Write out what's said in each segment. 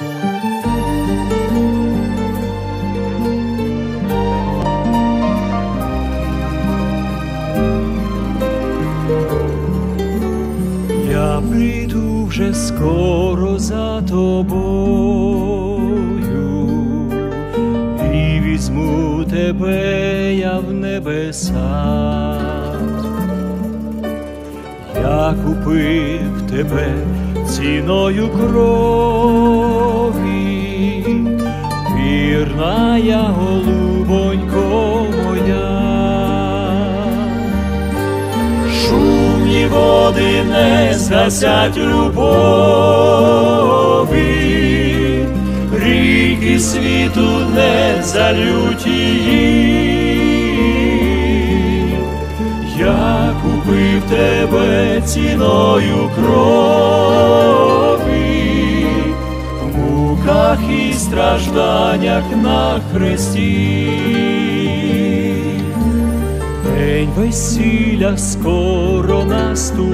Я прийду вже скоро за тобою і візьму тебе я в небеса. Я купив тебе ціною крові, вірна я голубонько моя. Шумні води не згасять любові, ріки світу не залють її. Я купив тебе ціною крові, і стражданнях на хресті. День весілля скоро наступає,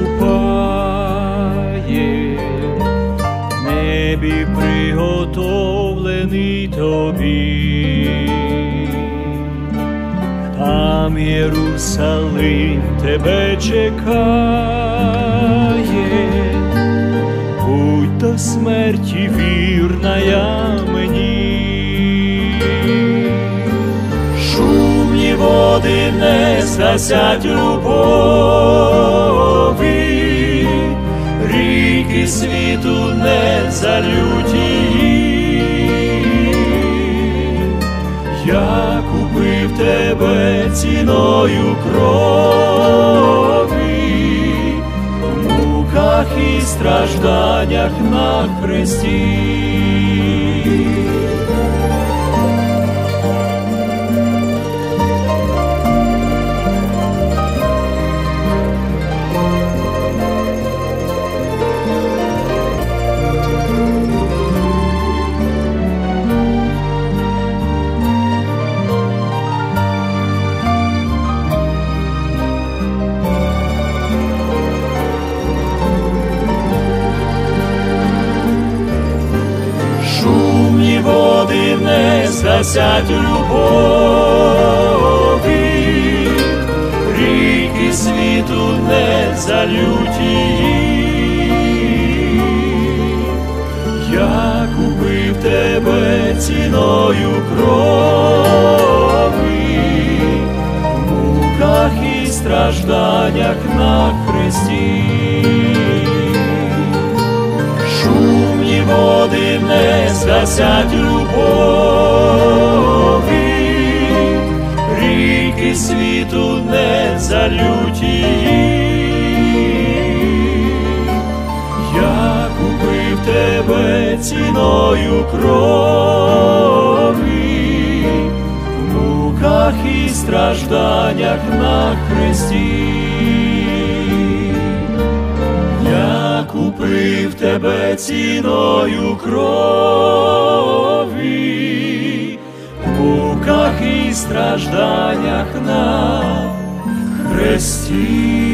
в небі приготовлений тобі. Там Єрусалим тебе чекає, Води не згасять любові, ріки світу не залють її. Я купив тебе ціною крові, в муках і стражданнях на хресті. Не згасять любові, ріки світу не залють її. Я купив тебе ціною крові, в муках і стражданнях на хресті. Шумні води не згасять любові, її. Я купив тебе ціною крові, в муках і стражданнях на хресті. Я купив тебе ціною крові, муках і стражданнях на хресті.